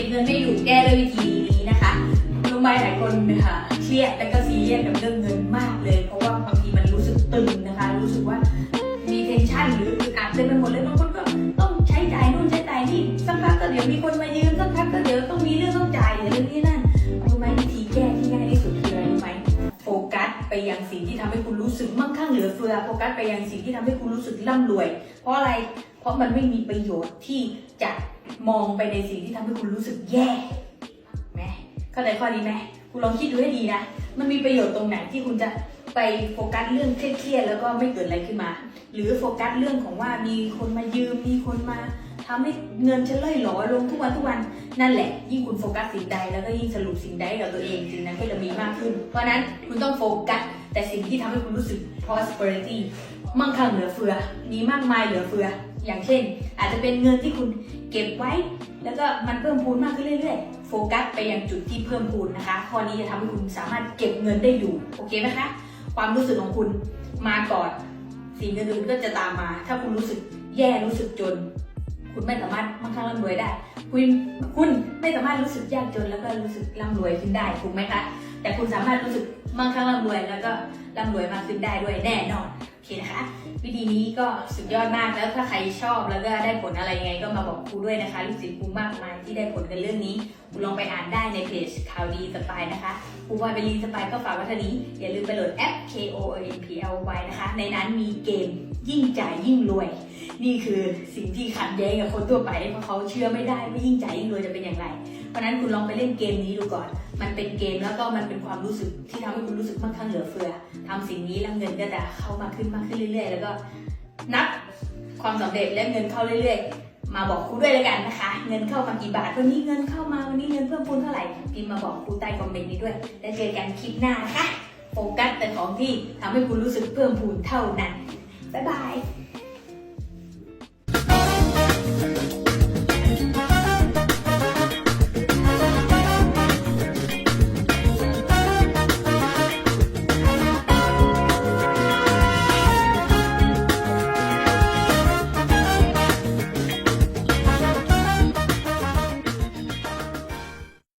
ก็บเงินไม่อยู่แก้ด้วยวิธีนี้นะคะรู้ไหมหลายคนนะคะเครียดแล้วก็ซีเรียสกับเรื่องเงินมากเลย เพราะว่าบางทีมันรู้สึกตึงนะคะ รู้สึกว่ามีเทนชันหรืออึดอัดเต็มไปหมดเลยบางคนก็ต้องใช้จ่ายนู่นใช้จ่ายนี่สักพักก็เดี๋ยวมีคนมายืมสักพักก็เดี๋ยวต้องมีเรื่องต้องจ่ายอย่างนี้นั่นรู้ไหมวิธีแก้ที่ง่ายที่สุดคืออะไรรู้ไหมโฟกัสไปยังสิ่งที่ทำให้คุณรู้สึกมั่งคั่งเหลือเฟือโฟกัสไปยังสิ่งที่ทำให้คุณรู้สึกร่ำรวย เพราะอะไรเพราะมันไม่มีประโยชน์ที่จะ มองไปในสิ่งที่ทำให้คุณรู้สึกแย่ไหมเข้าใจข้อนี้ไหมคุณลองคิดดูให้ดีนะ มันมีประโยชน์ตรงไหนที่คุณจะไปโฟกัสเรื่องเครียดๆแล้วก็ไม่เกิดอะไรขึ้นมา หรือโฟกัสเรื่องของว่ามีคนมายืมมีคนมาทำให้เงินฉันเล่อยหลอลงทุกวันทุกวันนั่นแหละ ยิ่งคุณโฟกัสสิ่งใดแล้วก็ยิ่งสรุปสิ่งใดกับตัวเองสิ่งนั้นก็จะมีมากขึ้น เพราะนั้นคุณต้องโฟกัสแต่สิ่งที่ทำให้คุณรู้สึก prosperity มั่งคั่งเหลือเฟือ มีมากมายเหลือเฟือ อย่างเช่น อาจจะเป็นเงินที่คุณเก็บไว้ แล้วก็มันเพิ่มพูนมากขึ้นเรื่อยๆ โฟกัสไปยังจุดที่เพิ่มพูนนะคะ ข้อนี้จะทำให้คุณสามารถเก็บเงินได้อยู่ โอเคไหมคะ ความรู้สึกของคุณมาก่อน สิ่งอื่นๆก็จะตามมา ถ้าคุณรู้สึกแย่รู้สึกจน คุณไม่สามารถมั่งคั่งร่ำรวยได้ คุณคุณไม่สามารถรู้สึกยากจนแล้วก็รู้สึกร่ำรวยขึ้นได้ถูกไหมคะ แต่คุณสามารถรู้สึกมั่งคั่งร่ำรวย แล้วก็ร่ำรวยมากขึ้นได้ด้วยแน่นอนโอเคนะคะ วิธีนี้ก็สุดยอดมากแล้วถ้าใครชอบแล้วก็ได้ผลอะไรยังไงก็มาบอกครูด้วยนะคะลูกศิษย์ครูมากมายที่ได้ผลกันเรื่องนี้คุณลองไปอ่านได้ในเพจข่าวดีสปายนะคะครูบอยไปรีสปายก็ฝากไว้เท่านี้อย่าลืมไปโหลดแอป K O N P L Y นะคะ ในนั้นมีเกมยิ่งจ่ายยิ่งรวย นี่คือสิ่งที่ขัดแย้งกับคนทั่วไปเพราะเขาเชื่อไม่ได้ว่ยิ่งใจยิ่งรวยจะเป็นอย่างไร เพราะนั้นคุณลองไปเล่นเกมนี้ดูก่อน มันเป็นเกมแล้วก็มันเป็นความรู้สึกที่ทำให้คุณรู้สึกมั่งคั่งเหลือเฟือทำสิ่งนี้แล้วเงินก็จะเข้ามาขึ้นมากขึ้นเรื่อย ๆ แล้วก็นับความสำเร็จและเงินเข้าเรื่อย ๆ มาบอกครูด้วยแล้วกันนะคะ เงินเข้ามากี่บาทวันนี้เงินเข้ามาวันนี้เงินเพิ่มพูนเท่าไหร่พิมพ์มาบอกครูใต้คอมเมนต์นี้ด้วย แล้วเจอกันคลิปหน้านะคะโฟกัสแต่ของที่ทำให้คุณรู้สึกเพิ่มพูนเท่านั้นบ๊ายบาย